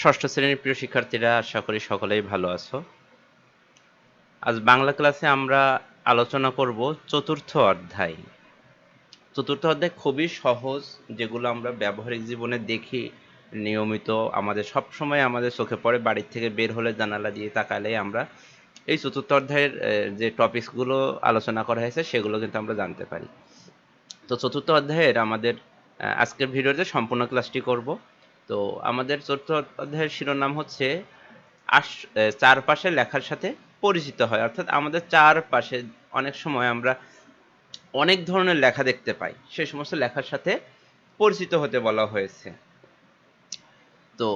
ষষ্ঠ শ্রেণির প্রিয় শিক্ষার্থীরা, আশা করি সকলেই ভালো আছো। আজ বাংলা ক্লাসে আমরা আলোচনা করব চতুর্থ অধ্যায়। চতুর্থ অধ্যায় খুবই সহজ, যেগুলো আমরা ব্যবহারিক জীবনে দেখি, নিয়মিত আমাদের সব সময় আমাদের চোখে পড়ে, বাড়ির থেকে বের হলে জানালা দিয়ে তাকালে আমরা এই চতুর্থ অধ্যায়ের যে টপিকসগুলো আলোচনা করা হয়েছে, সেগুলো কিন্তু আমরা জানতে পারি। তো চতুর্থ অধ্যায়ের আমাদের আজকের ভিডিওতে সম্পূর্ণ ক্লাসটি করব। তো আমাদের চতুর্থ অধ্যায়ের শিরোনাম হচ্ছে চারপাশে লেখার সাথে পরিচিত হয়। অর্থাৎ আমাদের চারপাশে অনেক সময় আমরা অনেক ধরনের লেখা দেখতে পাই। সেই সমস্ত লেখার সাথে পরিচিত হতে বলা হয়েছে। তো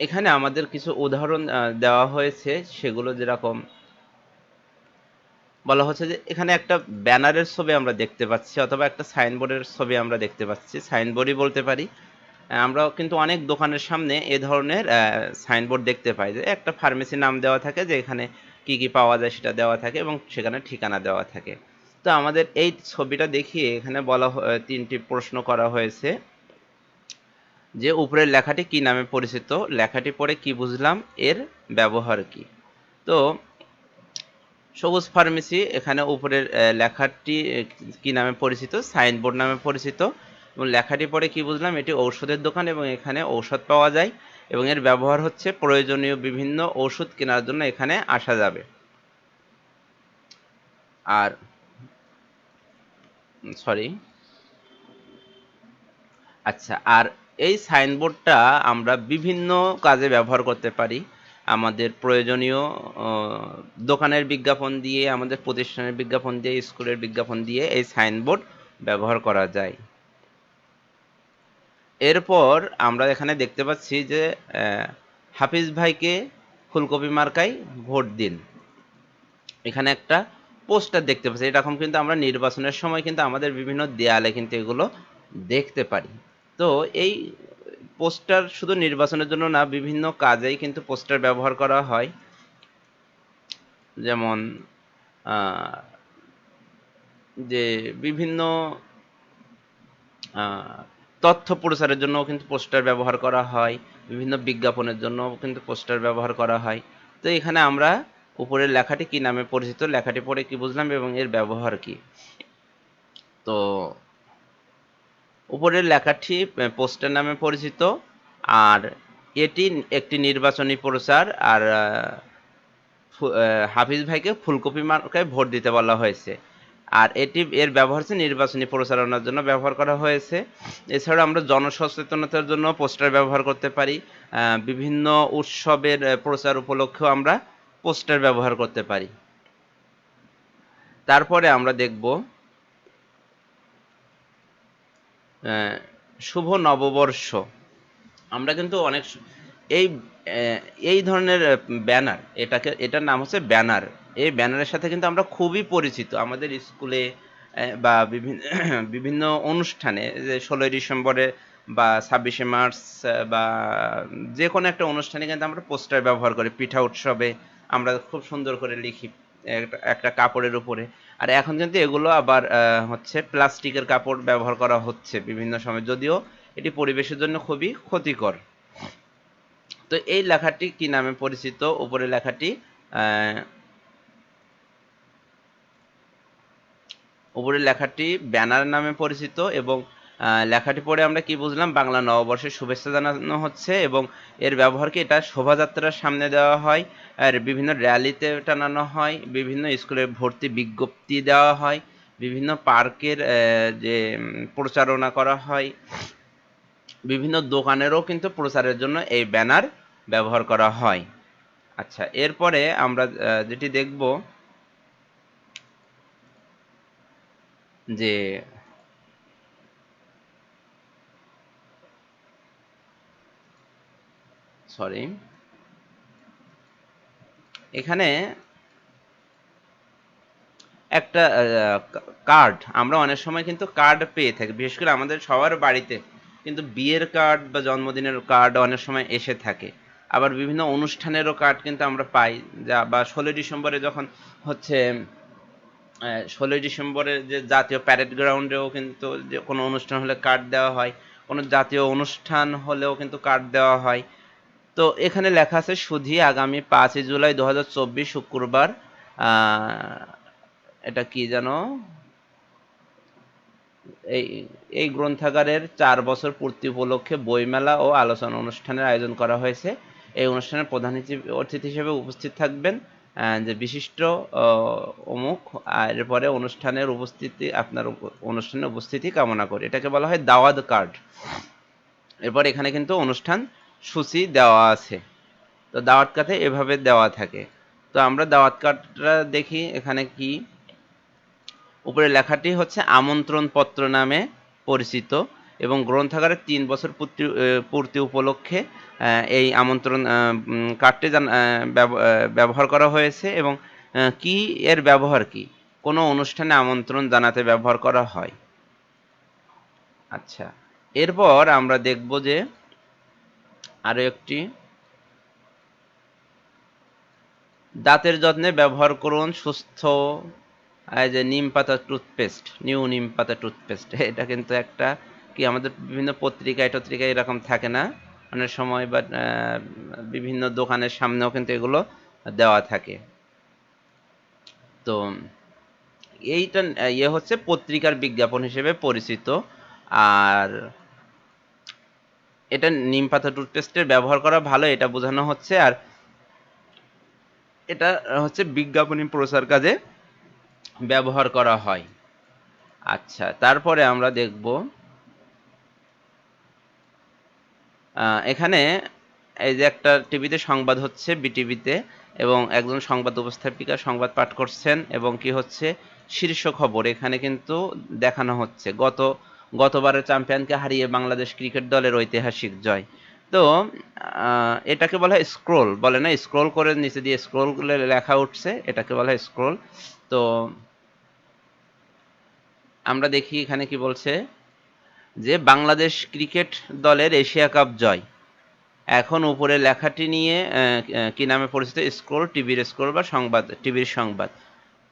এখানে আমাদের কিছু উদাহরণ দেওয়া হয়েছে। সেগুলো যেরকম বলা হচ্ছে যে এখানে একটা ব্যানারের ছবি আমরা দেখতে পাচ্ছি অথবা একটা সাইনবোর্ডের ছবি আমরা দেখতে পাচ্ছি। সাইনবোর্ডই বলতে পারি। আমরা কিন্তু অনেক দোকানের সামনে এ ধরনের সাইনবোর্ড দেখতে পাই যে একটা ফার্মেসি নাম দেওয়া থাকে যে এখানে কি কি পাওয়া যায় সেটা দেওয়া থাকে এবং সেখানে ঠিকানা দেওয়া থাকে। তো আমাদের এই ছবিটা দেখিয়ে এখানে বলা তিনটি প্রশ্ন করা হয়েছে। যে উপরের লেখাটি কি নামে পরিচিত? লেখাটি পড়ে কি বুঝলাম? এর ব্যবহার কি? তো সবুজ ফার্মেসি এখানে উপরের লেখাটি কি নামে পরিচিত? সাইনবোর্ড নামে পরিচিত। এবং লেখাটি পড়ে কি বুঝলাম? এটি ঔষধের দোকান এবং এখানে ঔষধ পাওয়া যায় এবং এর ব্যবহার হচ্ছে প্রয়োজনীয় বিভিন্ন ওষুধ কেনার জন্য এখানে আসা যাবে। আর সরি আচ্ছা আর এই সাইনবোর্ডটা আমরা বিভিন্ন কাজে ব্যবহার করতে পারি। আমাদের প্রয়োজনীয় দোকানের বিজ্ঞাপন দিয়ে, আমাদের প্রতিষ্ঠানের বিজ্ঞাপন দিয়ে, স্কুলের বিজ্ঞাপন দিয়ে এই সাইনবোর্ড ব্যবহার করা যায়। এরপর আমরা এখানে দেখতে পাচ্ছি যে হাফিজ ভাইকে ফুলকপি মার্কায় ভোট দিন। এখানে একটা পোস্টার দেখতে পাচ্ছি। এরকম কিন্তু আমরা নির্বাচনের সময় কিন্তু আমাদের বিভিন্ন দেয়ালে কিন্তু এগুলো দেখতে পারি। তো এই পোস্টার শুধু নির্বাচনের জন্য না, বিভিন্ন কাজেই কিন্তু পোস্টার ব্যবহার করা হয়। যেমন যে বিভিন্ন তথ্য প্রচারের জন্য কিন্তু পোস্টার ব্যবহার করা হয়, বিভিন্ন বিজ্ঞাপনের জন্য কিন্তু পোস্টার ব্যবহার করা হয়। তো এখানে আমরা উপরের লেখাটি কি নামে পরিচিত? লেখাটি পড়ে কি বুঝলাম এবং এর ব্যবহার কি? তো উপরের লেখাটি পোস্টার নামে পরিচিত, আর এটি একটি নির্বাচনী প্রচার, আর হাফিজ ভাইকে ফুলকপি মার্কায় ভোট দিতে বলা হয়েছে। আর এটি এর ব্যবহার হচ্ছে নির্বাচনী প্রচারণার জন্য ব্যবহার করা হয়েছে। এছাড়া আমরা জনসচেতনতার জন্য পোস্টার ব্যবহার করতে পারি। বিভিন্ন উৎসবের প্রচার উপলক্ষেও আমরা পোস্টার ব্যবহার করতে পারি। তারপরে আমরা দেখব শুভ নববর্ষ। আমরা কিন্তু অনেক এই এই ধরনের ব্যানার, এটাকে, এটার নাম হচ্ছে ব্যানার। এই ব্যানারের সাথে কিন্তু আমরা খুবই পরিচিত। আমাদের স্কুলে বা বিভিন্ন বিভিন্ন অনুষ্ঠানে, যে ষোলোই ডিসেম্বরে বা ছাব্বিশে মার্চ বা যে কোনো একটা অনুষ্ঠানে কিন্তু আমরা পোস্টার ব্যবহার করি, পিঠা উৎসবে। আমরা খুব সুন্দর করে লিখি একটা- কাপড়ের উপরে। আর এখন কিন্তু এগুলো আবার হচ্ছে প্লাস্টিকের কাপড় ব্যবহার করা হচ্ছে বিভিন্ন সময়। যদিও এটি পরিবেশের জন্য খুবই ক্ষতিকর। তো এই লেখাটি কি নামে পরিচিত? উপরে লেখাটি আহ, উপরে লেখাটি ব্যানার নামে পরিচিত এবং লেখাটি পড়ে আমরা কি বুঝলাম? বাংলা নববর্ষের শুভেচ্ছা জানানো হচ্ছে এবং এর ব্যবহারকে এটা শোভাযাত্রার সামনে দেওয়া হয়। আর বিভিন্ন র্যালিতে টানানো হয় বিভিন্ন স্কুলে ভর্তি বিজ্ঞপ্তি দেওয়া হয় বিভিন্ন পার্কের যে প্রচারণা করা হয়। বিভিন্ন দোকানেরও কিন্তু প্রচারের জন্য এই ব্যানার ব্যবহার করা হয়। আচ্ছা এরপরে আমরা যেটি দেখব যে সরি এখানে একটা কার্ড আমরা অনেক সময় কিন্তু কার্ড পেয়ে থাকি। বিশেষ করে আমাদের সবার বাড়িতে কিন্তু বিয়ের কার্ড বা জন্মদিনের কার্ড অনেক সময় এসে থাকে। আবার বিভিন্ন অনুষ্ঠানেরও কার্ড কিন্তু আমরা পাই, যা বা ষোলোই ডিসেম্বরে যখন হচ্ছে ষোলোই ডিসেম্বরে যে জাতীয় প্যারেড গ্রাউন্ডেও কিন্তু যে কোনো অনুষ্ঠান হলে কার্ড দেওয়া হয়, কোনো জাতীয় অনুষ্ঠান হলেও কিন্তু কার্ড দেওয়া হয়। তো এখানে লেখা আছে, সুধী আগামী পাঁচই জুলাই দু হাজার চব্বিশ শুক্রবার এটা কি যেন? এই এই গ্রন্থাগারের চার বছর পূর্তি উপলক্ষে বইমেলা ও আলোচনা অনুষ্ঠানের আয়োজন করা হয়েছে। এই অনুষ্ঠানে প্রধান অতিথি হিসেবে উপস্থিত থাকবেন যে বিশিষ্ট অমুক এরপরে অনুষ্ঠানের উপস্থিতি, আপনার উপ- অনুষ্ঠানে উপস্থিতি কামনা করি। এটাকে বলা হয় দাওয়াত কার্ড। এরপর এখানে কিন্তু অনুষ্ঠান সূচি দেওয়া আছে। তো দাওয়াত কার্ডে এভাবে দেওয়া থাকে। তো আমরা দাওয়াত কার্ডটা দেখি এখানে কি। উপরে লেখাটি হচ্ছে আমন্ত্রণ পত্র নামে পরিচিত। এবং গ্রন্থাগারের তিন বছর পূর্তি পূর্তি উপলক্ষে এই আমন্ত্রণ কার্ডটি ব্যবহার করা হয়েছে এবং কি এর ব্যবহার কি? কোনো অনুষ্ঠানে আমন্ত্রণ জানাতে ব্যবহার করা হয়? আচ্ছা এরপর আমরা দেখব যে আরও একটি। দাঁতের যত্নে ব্যবহার করুন, সুস্থ যে নিম পাতা টুথপেস্ট নিউ নিম পাতা টুথপেস্ট এটা কিন্তু একটা কি আমাদের বিভিন্ন পত্রিকায় টত্রিকায় এরকম থাকে না? অনেক সময় বা বিভিন্ন দোকানের সামনেও কিন্তু এগুলো দেওয়া থাকে। তো এইটা ইয়ে হচ্ছে পত্রিকার বিজ্ঞাপন হিসেবে পরিচিত। আর এটা নিম পাতা টুথপেস্টের ব্যবহার করা ভালো, এটা বোঝানো হচ্ছে। আর এটা হচ্ছে বিজ্ঞাপনী প্রচার কাজে ব্যবহার করা হয়। আচ্ছা তারপরে আমরা দেখব এখানে এই যে একটা টিভিতে সংবাদ হচ্ছে, বিটিভিতে, এবং একজন সংবাদ উপস্থাপিকা সংবাদ পাঠ করছেন, এবং কি হচ্ছে, শীর্ষ খবর এখানে কিন্তু দেখানো হচ্ছে। গত, গতবারের চ্যাম্পিয়নকে হারিয়ে বাংলাদেশ ক্রিকেট দলের ঐতিহাসিক জয়। তো এটাকে বলা হয় স্ক্রোল। বলে না, স্ক্রোল করে নিচে দিয়ে স্ক্রোল লেখা উঠছে, এটাকে বলা হয় স্ক্রোল। তো, আমরা দেখি এখানে কি বলছে। যে বাংলাদেশ ক্রিকেট দলের এশিয়া কাপ জয়। এখন উপরে লেখাটি নিয়ে কি নামে পরিচিত? স্ক্রোল, টিভির স্ক্রোল বা সংবাদ, টিভির সংবাদ।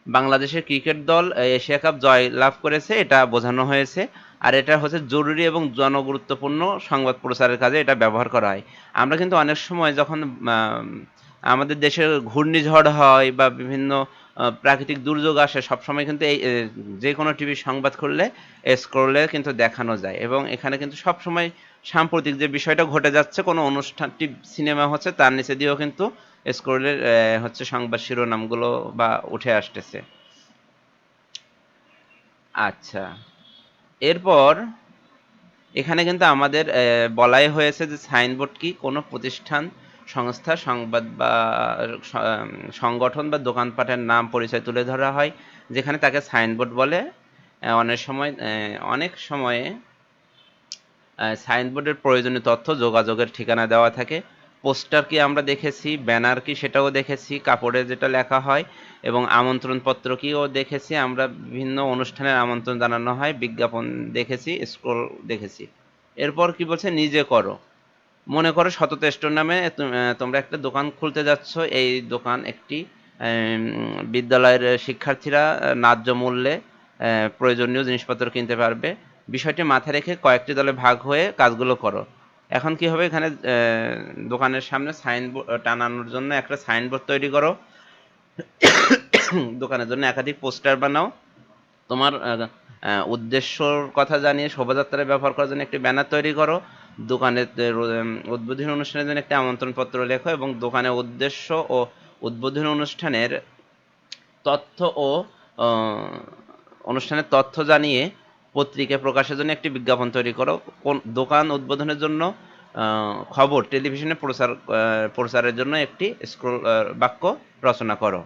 বাংলাদেশের ক্রিকেট দল এশিয়া কাপ জয় লাভ করেছে, এটা বোঝানো হয়েছে। আর এটা হচ্ছে জরুরি এবং জনগুরুত্বপূর্ণ সংবাদ প্রচারের কাজে এটা ব্যবহার করা হয়। আমরা কিন্তু অনেক সময় যখন আমাদের দেশে ঘূর্ণিঝড় হয় বা বিভিন্ন প্রাকৃতিক দুর্যোগ আসে, সবসময় কিন্তু এই যে কোনো টিভি সংবাদ খুললে স্ক্রোলে কিন্তু দেখানো যায়। এবং এখানে কিন্তু সবসময় সাম্প্রতিক যে বিষয়টা ঘটে যাচ্ছে, কোনো অনুষ্ঠান সিনেমা হচ্ছে, তার নিচে দিয়েও কিন্তু স্ক্রোলের হচ্ছে সংবাদ শিরোনামগুলো বা উঠে আসতেছে। আচ্ছা। এরপর এখানে কিন্তু আমাদের বলাই হয়েছে যে সাইনবোর্ড কি কোনো প্রতিষ্ঠান সংস্থা, সংবাদ বা সংগঠন বা দোকানপাটের নাম পরিচয় তুলে ধরা হয়, যেখানে তাকে সাইনবোর্ড বলে। অনেক সময় অনেক সময়ে সাইনবোর্ডের প্রয়োজনীয় তথ্য যোগাযোগের ঠিকানা দেওয়া থাকে। পোস্টার কি আমরা দেখেছি, ব্যানার কি সেটাও দেখেছি, কাপড়ে যেটা লেখা হয়, এবং আমন্ত্রণপত্র কিও দেখেছি। আমরা বিভিন্ন অনুষ্ঠানের আমন্ত্রণ জানানো হয়, বিজ্ঞাপন দেখেছি, স্ক্রোল দেখেছি। এরপর কি বলছে, নিজে করো। মনে করো সতত স্টোর নামে তোমরা একটা দোকান খুলতে যাচ্ছ। এই দোকান একটি বিদ্যালয়ের শিক্ষার্থীরা ন্যায্য মূল্যে প্রয়োজনীয় জিনিসপত্র কিনতে পারবে। বিষয়টি মাথায় রেখে কয়েকটি দলে ভাগ হয়ে কাজগুলো করো। এখন কি হবে? এখানে দোকানের সামনে সাইনবোর্ড টানানোর জন্য একটা সাইনবোর্ড তৈরি করো। দোকানের জন্য একাধিক পোস্টার বানাও। তোমার উদ্দেশ্যর কথা জানিয়ে শোভাযাত্রায় ব্যবহার করার জন্য একটি ব্যানার তৈরি করো। দোকানের উম, উদ্বোধনী অনুষ্ঠানের জন্য একটি আমন্ত্রণপত্র লেখো এবং দোকানের উদ্দেশ্য ও উদ্বোধনী অনুষ্ঠানের তথ্য ও অনুষ্ঠানের তথ্য জানিয়ে পত্রিকায় প্রকাশের জন্য একটি বিজ্ঞাপন তৈরি করো। কোন দোকান উদ্বোধনের জন্য খবর টেলিভিশনে প্রচার প্রচারের জন্য একটি স্ক্রোল বাক্য রচনা করো।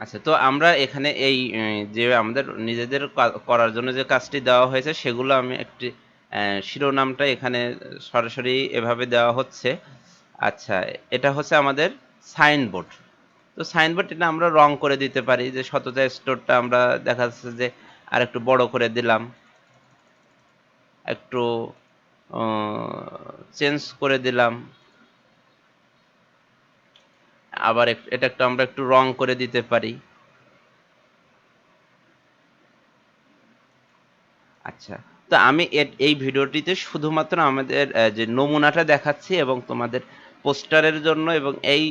আচ্ছা তো আমরা এখানে এই যে আমাদের নিজেদের করার জন্য যে কাজটি দেওয়া হয়েছে সেগুলো আমি একটি শিরোনামটা এখানে সরাসরি এভাবে দেওয়া হচ্ছে। আচ্ছা এটা হচ্ছে আমাদের সাইনবোর্ড। তো সাইনবোর্ড এটা আমরা রং করে দিতে পারি, যে সততা স্টোরটা আমরা দেখা যাচ্ছে যে আর একটু বড় করে দিলাম। একটু চেঞ্জ করে দিলাম। আবার এটা একটু আমরা একটু রং করে দিতে পারি। আচ্ছা তো আমি এই ভিডিওটিতে শুধুমাত্র আমাদের যে নমুনাটা দেখাচ্ছি এবং তোমাদের পোস্টারের জন্য এবং এই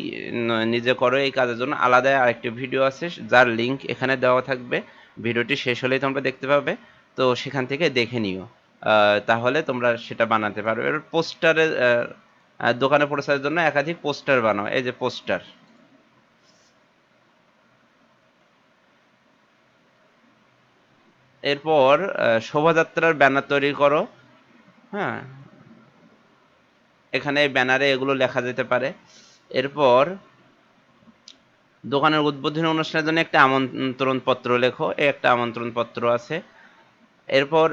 নিজে করো এই কাজের জন্য আলাদা আরেকটি ভিডিও আছে, যার লিংক এখানে দেওয়া থাকবে। ভিডিওটি শেষ হলেই তোমরা দেখতে পাবে। তো সেখান থেকে দেখে নিও। তাহলে তোমরা সেটা বানাতে পারবে এবার পোস্টারের দোকানে প্রচারের জন্য একাধিক পোস্টার বানাও। এই যে পোস্টার। এরপর শোভাযাত্রার ব্যানার তৈরি করো। হ্যাঁ। এখানে ব্যানারে এগুলো লেখা যেতে পারে। এরপর, দোকানের উদ্বোধনী অনুষ্ঠানের জন্য একটা আমন্ত্রণ পত্র লেখো একটা আমন্ত্রণ পত্র আছে। এরপর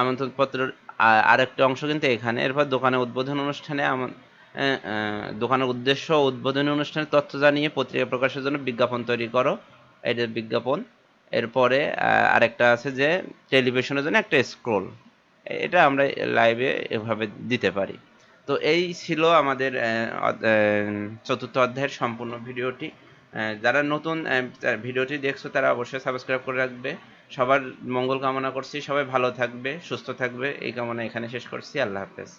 আমন্ত্রণ পত্রের আরেকটা অংশ কিন্তু এখানে। এরপর, দোকানের উদ্বোধনী অনুষ্ঠানে দোকানের উদ্দেশ্য উদ্বোধনী অনুষ্ঠানের তথ্য জানিয়ে পত্রিকা প্রকাশের জন্য বিজ্ঞাপন তৈরি করো। এটা বিজ্ঞাপন। এরপরে আরেকটা আছে যে, টেলিভিশনের জন্য একটা স্ক্রোল এটা আমরা লাইভে এভাবে দিতে পারি। তো এই ছিল আমাদের চতুর্থ অধ্যায়ের সম্পূর্ণ ভিডিওটি। যারা নতুন ভিডিওটি দেখছ, তারা অবশ্যই সাবস্ক্রাইব করে রাখবে। সবার মঙ্গল কামনা করছি। সবাই ভালো থাকবে, সুস্থ থাকবে। এই কামনা এখানে শেষ করছি। আল্লাহ হাফেজ।